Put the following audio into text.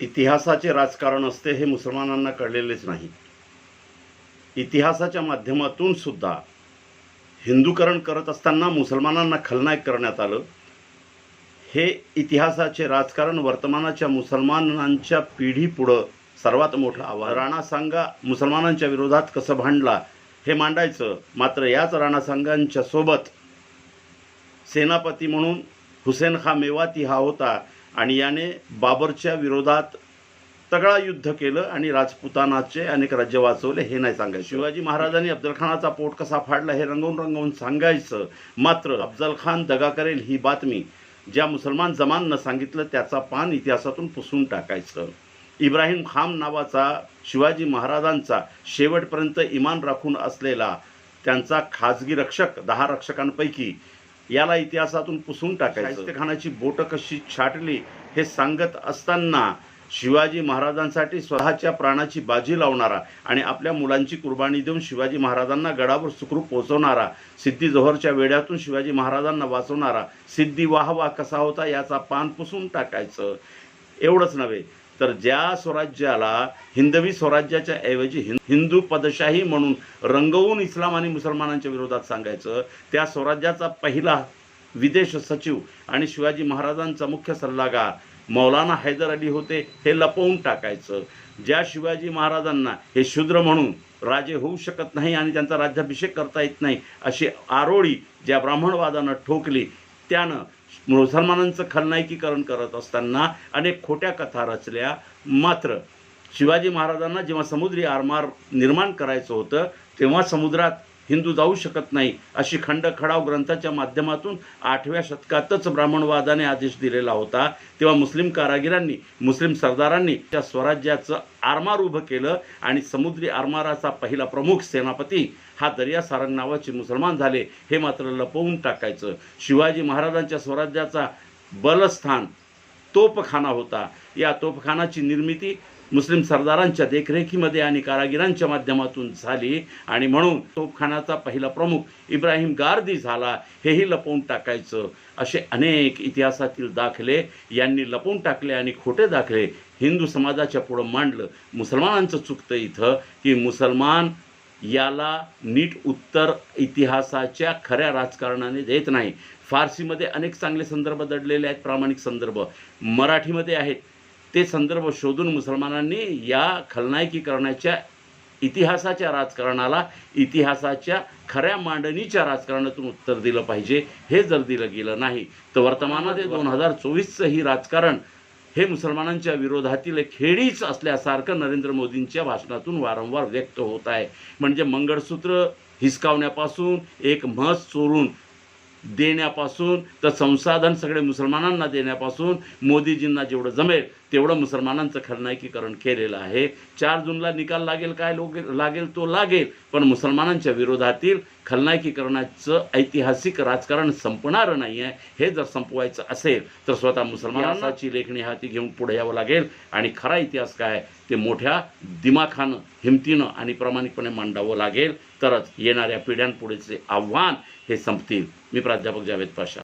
इतिहासाचे राजकारण असते हे मुसलमानांना कळलेलेच नाही. इतिहासाच्या माध्यमातून सुद्धा हिंदूकरण करत असताना मुसलमानांना खलनायक करण्यात आलं. हे इतिहासाचे राजकारण वर्तमानाच्या मुसलमानांच्या पिढीपुढं सर्वात मोठं आव्हान. राणा सांगा मुसलमानांच्या विरोधात कसं भांडला हे मांडायचं. मात्र याच राणा सांगांच्या सोबत सेनापती म्हणून हुसेन खा मेवाती हा होता. आणि याने बाबरच्या विरोधात तगडा युद्ध केलं आणि राजपुतानाचे अनेक राज्य वाचवले हे नाही सांगायचं. शिवाजी महाराजांनी अफजलखानाचा पोट कसा फाडला हे रंगवून रंगवून सांगायचं. मात्र अफजलखान दगा करेल ही बातमी ज्या मुसलमान जमाननं सांगितलं त्याचा पान इतिहासातून पुसून टाकायचं. इब्राहिम खान नावाचा शिवाजी महाराजांचा शेवटपर्यंत इमान राखून असलेला त्यांचा खाजगी रक्षक दहा रक्षकांपैकी याला इतिहासातून पुसून टाकायचं. शाहिस्तेखानाची बोटं कशी छाटली हे सांगत असताना शिवाजी महाराजांसाठी स्वतःच्या प्राणाची बाजी लावणारा आणि आपल्या मुलांची कुर्बानी देऊन शिवाजी महाराजांना गडावर सुखरूप पोहोचवणारा सिद्धी जोहरच्या वेड्यातून शिवाजी महाराजांना वाचवणारा सिद्धी वाह वाह कसा होता याचा पान पुसून टाकायचं. एवढंच नव्हे तर ज्या स्वराज्याला हिंदवी स्वराज्याच्या ऐवजी हिं हिंदू पदशाही म्हणून रंगवून इस्लाम आणि मुसलमानांच्या विरोधात सांगायचं त्या स्वराज्याचा पहिला विदेश सचिव आणि शिवाजी महाराजांचा मुख्य सल्लागार मौलाना हैदर अली होते हे लपवून टाकायचं. ज्या शिवाजी महाराजांना हे शूद्र म्हणून राजे होऊ शकत नाही आणि त्यांचा राज्याभिषेक करता येत नाही अशी आरोळी ज्या ब्राह्मणवादानं ठोकली त्यानं मुसलमानांचं खलनायकीकरण करत असताना अनेक खोट्या कथा रचल्या. मात्र शिवाजी महाराजांना जेव्हा समुद्री आरमार निर्माण करायचं होतं तेव्हा समुद्रात हिंदू जाऊ शकत नाही अशी खंड खडाव ग्रंथाच्या माध्यमातून आठव्या शतकातच ब्राह्मणवादाने आदेश दिलेला होता. तेव्हा मुस्लिम कारागिरांनी मुस्लिम सरदारांनी त्या स्वराज्याचं आरमार उभं केलं आणि समुद्री आरमाराचा पहिला प्रमुख सेनापती हा दर्या सारंग नावाचे मुसलमान झाले. हे मात्र लपवून टाकायचं. शिवाजी महाराजांच्या स्वराज्याचा बलस्थान तोपखाना होता. या तोपखानाची निर्मिती मुस्लिम सरदारांच्या देखरेखीमध्ये आणि कारागिरांच्या माध्यमातून झाली. आणि म्हणून तोफखानाचा पहिला प्रमुख इब्राहिम गार्दी झाला. हेही लपवून टाकायचं असे अनेक इतिहासातील दाखले यांनी लपवून टाकले आणि खोटे दाखले. हिंदू समाजाच्या पुढं मांडलं. मुसलमानांचं चुकतं इथं की मुसलमान याला नीट उत्तर इतिहासाच्या खऱ्या राजकारणाने देत नाही. फारसीमध्ये अनेक चांगले संदर्भ दडलेले आहेत प्रामाणिक संदर्भ. मराठीमध्ये आहेत. ते संदर्भ शोधून मुसलमानांनी या खलनायकीकरणाच्या इतिहासाच्या राजकारणाला इतिहासाच्या खऱ्या मांडणीच्या राजकारणातून उत्तर दिलं पाहिजे हे जर दिलं गेलं नाही तर वर्तमानामध्ये दोन हजार चोवीसचं ही राजकारण हे मुसलमानांच्या विरोधातील एक खेळीच असल्यासारखं नरेंद्र मोदींच्या भाषणातून वारंवार व्यक्त होत आहे. म्हणजे मंगळसूत्र हिसकावण्यापासून एक म्हस चोरून देण्यापासून तर संसाधन सगळे मुसलमानांना देण्यापासून मोदीजींना जेवढं जमेल तेवढं मुसलमानांचं खलनायकीकरण केलेलं आहे. चार जूनला निकाल लागेल काय लोग लागेल तो लागेल पण मुसलमानांच्या विरोधातील खलनायकीकरणाचं ऐतिहासिक राजकारण संपणारं नाही आहे हे जर संपवायचं असेल तर स्वतः मुसलमानाची लेखणी हाती घेऊन पुढे यावं लागेल. आणि खरा इतिहास काय? ते मोठ्या दिमाखानं हिमतीनं आणि प्रामाणिकपणे मांडावं लागेल. तरच येणाऱ्या पिढ्यांपुढेचे आव्हान हे संपतील. मी प्राध्यापक जावेद पाशा.